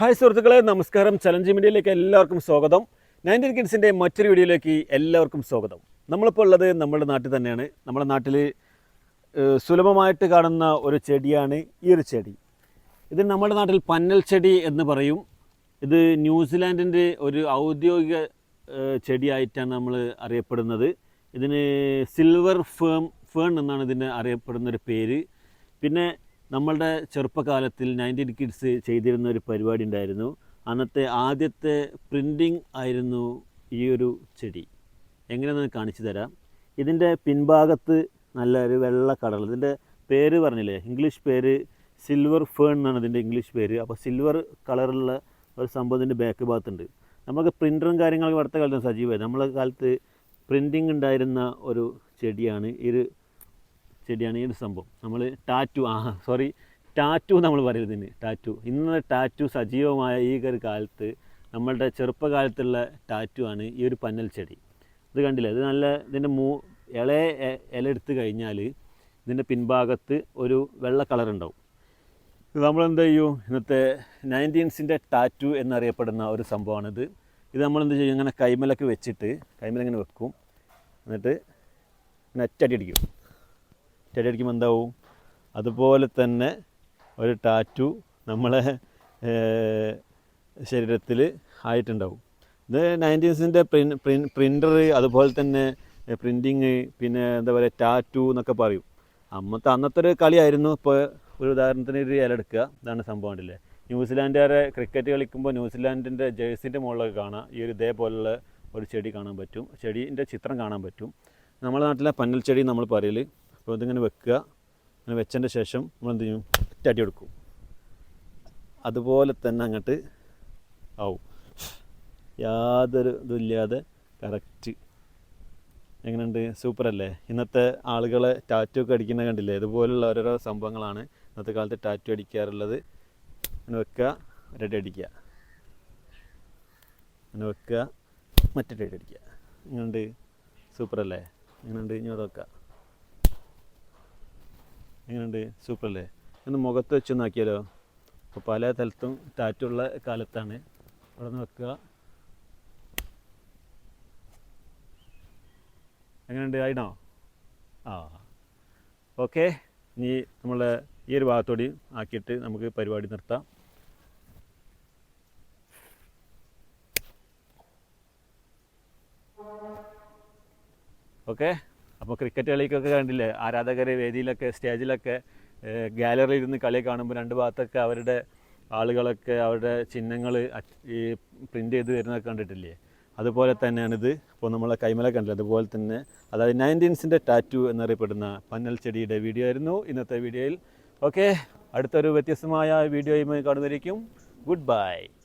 Hi സുഹൃത്തുക്കളെ നമസ്കാരം. Challenge മീഡിയയിലേക്ക് എല്ലാവർക്കും സ്വാഗതം. നയന്റീൻ കിഡ്സിന്റെ മറ്റൊരു വീഡിയോയിലേക്ക് എല്ലാവർക്കും സ്വാഗതം. നമ്മളിപ്പോൾ ഉള്ളത് നമ്മുടെ നാട്ടിൽ തന്നെയാണ്. നമ്മുടെ നാട്ടിൽ സുലഭമായിട്ട് കാണുന്ന ഒരു ചെടിയാണ് ഈ ഒരു ചെടി. ഇത് നമ്മുടെ നാട്ടിൽ പന്നൽ ചെടി എന്ന് പറയും. ഇത് ന്യൂസിലാൻഡിന്റെ ഒരു ഔദ്യോഗിക ചെടിയായിട്ടാണ് നമ്മൾ അറിയപ്പെടുന്നത്. ഇതിന് സിൽവർ ഫേം ഫേൺ എന്നാണ് ഇതിന് അറിയപ്പെടുന്നൊരു പേര്. പിന്നെ നമ്മളുടെ ചെറുപ്പകാലത്തിൽ നയന്റീൻ കിഡ്സ് ചെയ്തിരുന്ന ഒരു പരിപാടി ഉണ്ടായിരുന്നു. അന്നത്തെ ആദ്യത്തെ പ്രിന്റിങ് ആയിരുന്നു ഈ ഒരു ചെടി. എങ്ങനെയാണെന്ന് കാണിച്ചു തരാം. ഇതിന്റെ പിൻഭാഗത്ത് നല്ല ഒരു വെള്ള കടൽ ഇതിന്റെ പേര് പറഞ്ഞില്ലേ? ഇംഗ്ലീഷ് പേര് സിൽവർ ഫേൺ എന്നാണ് ഇതിന്റെ ഇംഗ്ലീഷ് പേര്. അപ്പോൾ സിൽവർ കളറുള്ള ഒരു സംഭവം ഇതിന്റെ ബാക്ക് ഭാഗത്തുണ്ട്. നമുക്ക് പ്രിന്ററും കാര്യങ്ങളൊക്കെ അടുത്ത കാലത്ത് സജീവമായി. നമ്മളെ കാലത്ത് പ്രിന്റിങ് ഉണ്ടായിരുന്ന ഒരു ചെടിയാണ്. ഈ ഒരു ചെടിയാണ് ഈ ഒരു സംഭവം. നമ്മൾ ടാറ്റു ആ സോറി ടാറ്റു നമ്മൾ പറയുന്നതിന് ടാറ്റു. ഇന്ന് ടാറ്റു സജീവമായ ഈ ഒരു കാലത്ത് നമ്മളുടെ ചെറുപ്പകാലത്തുള്ള ടാറ്റു ആണ് ഈ ഒരു പന്നൽ ചെടി. ഇത് കണ്ടില്ല? ഇത് നല്ല ഇതിന്റെ മൂ ഇല ഇല എടുത്തു കഴിഞ്ഞാൽ ഇതിന്റെ പിൻഭാഗത്ത് ഒരു വെള്ള കളർ ഉണ്ടാവും. ഇത് നമ്മൾ എന്ത് ചെയ്യും? ഇന്നത്തെ നയന്റീൻസിന്റെ ടാറ്റു എന്നറിയപ്പെടുന്ന ഒരു സംഭവമാണിത്. ഇത് നമ്മൾ എന്ത് ചെയ്യും? ഇങ്ങനെ കൈമലൊക്കെ വെച്ചിട്ട് കൈമല ഇങ്ങനെ വെക്കും. എന്നിട്ട് നെറ്റടി അടിക്കും നെറ്റടി അടിക്കുമ്പോൾ എന്താവും? അതുപോലെ തന്നെ ഒരു ടാറ്റു നമ്മളെ ശരീരത്തിൽ ആയിട്ടുണ്ടാവും. ഇത് നയന്റീൻസിന്റെ പ്രിൻ പ്രിൻ അതുപോലെ തന്നെ പ്രിന്റിങ് പിന്നെ എന്താ പറയുക ടാറ്റു എന്നൊക്കെ പറയും. അന്നത്തെ അന്നത്തെ ഒരു കളിയായിരുന്നു. ഇപ്പോൾ ഒരു ഉദാഹരണത്തിന് ഒരു ഇല എടുക്കുക. ഇതാണ് സംഭവം ഉണ്ടല്ലേ ന്യൂസിലാൻഡുകാരെ ക്രിക്കറ്റ് കളിക്കുമ്പോൾ ന്യൂസിലാൻഡിന്റെ ജേഴ്സിന്റെ മുകളിലൊക്കെ കാണാം. ഈ ഒരു ഇതേപോലുള്ള ഒരു ചെടി കാണാൻ പറ്റും. ചെടീന്റെ ചിത്രം കാണാൻ പറ്റും. നമ്മുടെ നാട്ടിലെ പന്നൽ ചെടി നമ്മൾ പറയൽ അപ്പോൾ ഇതിങ്ങനെ വെക്കുക. അങ്ങനെ വെച്ചതിന്റെ ശേഷം നമ്മൾ എന്ത് ചെയ്യും? ഒറ്റ എടുക്കും അതുപോലെ തന്നെ അങ്ങോട്ട് ആവും. യാതൊരു ഇതുമില്ലാതെ കറക്റ്റ്. എങ്ങനെയുണ്ട്? സൂപ്പർ അല്ലേ ഇന്നത്തെ ആളുകളെ ടാറ്റു ഒക്കെ അടിക്കുന്ന കണ്ടില്ലേ? ഇതുപോലുള്ള ഓരോരോ സംഭവങ്ങളാണ് ഇന്നത്തെ കാലത്ത് ടാറ്റു അടിക്കാറുള്ളത്. അങ്ങനെ വെക്കുക ഒരടി അടിക്കുക. അങ്ങനെ വെക്കുക മറ്റൊരടി അടി അടിക്കുക. സൂപ്പർ അല്ലേ എങ്ങനെയുണ്ട്? ഇനി വെക്കുക എങ്ങനെയുണ്ട്? സൂപ്പറല്ലേ? ഒന്ന് മുഖത്ത് വെച്ച് നോക്കിയാലോ? അപ്പോൾ പല സ്ഥലത്തും ടാറ്റുള്ള കാലത്താണ്. അവിടെ നിന്ന് വെക്കുക. എങ്ങനെയുണ്ട്? ആയിടോ ആ. ഓക്കെ. ഇനി നമ്മൾ ഈ ഒരു ഭാഗത്തോടി ആക്കിയിട്ട് നമുക്ക് പരിപാടി നിർത്താം. ഓക്കെ. അപ്പോൾ ക്രിക്കറ്റ് കളിക്കൊക്കെ കണ്ടില്ലേ ആരാധകരെ വേദിയിലൊക്കെ സ്റ്റേജിലൊക്കെ ഗാലറിയിൽ ഇരുന്ന് കളി കാണുമ്പോൾ രണ്ട് ഭാഗത്തൊക്കെ അവരുടെ ആളുകളൊക്കെ അവരുടെ ചിഹ്നങ്ങൾ ഈ പ്രിന്റ് ചെയ്ത് വരുന്നതൊക്കെ കണ്ടിട്ടില്ലേ? അതുപോലെ തന്നെയാണിത്. ഇപ്പോൾ നമ്മളെ കൈമല കണ്ടില്ല? അതുപോലെ തന്നെ അതായത് നയന്റീൻസിന്റെ ടാറ്റു എന്നറിയപ്പെടുന്ന പന്നൽ ചെടിയുടെ വീഡിയോ ആയിരുന്നു ഇന്നത്തെ വീഡിയോയിൽ ഓക്കെ അടുത്തൊരു വ്യത്യസ്തമായ വീഡിയോയുമായി കാണുന്നതായിരിക്കും ഗുഡ് ബൈ